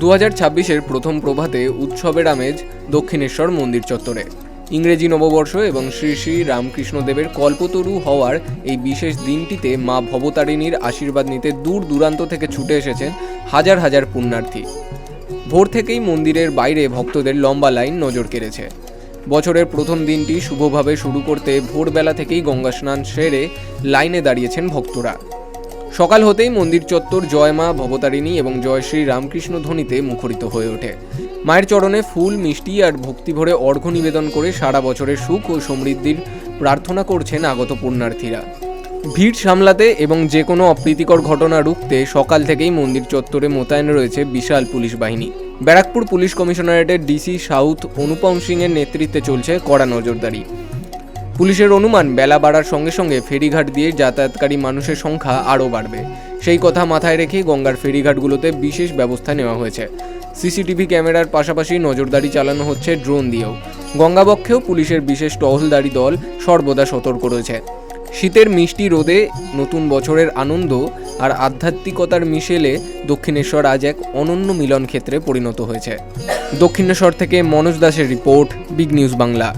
দু হাজার ছাব্বিশের প্রথম প্রভাতে উৎসবের আমেজ দক্ষিণেশ্বর মন্দির চত্বরে। ইংরেজি নববর্ষ এবং শ্রী শ্রী রামকৃষ্ণদেবের কল্পতরু হওয়ার এই বিশেষ দিনটিতে মা ভবতারিণীর আশীর্বাদ নিতে দূর দূরান্ত থেকে ছুটে এসেছেন হাজার হাজার পুণ্যার্থী। ভোর থেকেই মন্দিরের বাইরে ভক্তদের লম্বা লাইন নজর কেড়েছে। বছরের প্রথম দিনটি শুভভাবে শুরু করতে ভোরবেলা থেকেই গঙ্গা স্নান সেরে লাইনে দাঁড়িয়েছেন ভক্তরা। সকাল হতেই মন্দির চত্বর জয় মা ভবতারিণী এবং জয় শ্রী রামকৃষ্ণ ধ্বনিতে মুখরিত হয়ে ওঠে। মায়ের চরণে ফুল, মিষ্টি আর ভক্তি ভরে অর্ঘ্য নিবেদন করে সারা বছরের সুখ ও সমৃদ্ধির প্রার্থনা করছেন আগত পুণ্যার্থীরা। ভিড় সামলাতে এবং যে কোনো অপ্রীতিকর ঘটনা রুখতে সকাল থেকেই মন্দির চত্বরে মোতায়েন রয়েছে বিশাল পুলিশ বাহিনী। ব্যারাকপুর পুলিশ কমিশনারেটের ডিসি সাউথ অনুপম সিংয়ের নেতৃত্বে চলছে কড়া নজরদারি। পুলিশের অনুমান, বেলা বাড়ার সঙ্গে সঙ্গে ফেরিঘাট দিয়ে যাতায়াতকারী মানুষের সংখ্যা আরও বাড়বে। সেই কথা মাথায় রেখে গঙ্গার ফেরিঘাটগুলোতে বিশেষ ব্যবস্থা নেওয়া হয়েছে। সিসিটিভি ক্যামেরার পাশাপাশি নজরদারি চালানো হচ্ছে ড্রোন দিয়েও। গঙ্গাবক্ষেও পুলিশের বিশেষ টহলদারি দল সর্বদা সতর্ক রয়েছে। শীতের মিষ্টি রোদে নতুন বছরের আনন্দ আর আধ্যাত্মিকতার মিশেলে দক্ষিণেশ্বর আজ এক অনন্য মিলন ক্ষেত্রে পরিণত হয়েছে। দক্ষিণেশ্বর থেকে মনোজ দাসের রিপোর্ট, বিগ নিউজ বাংলা।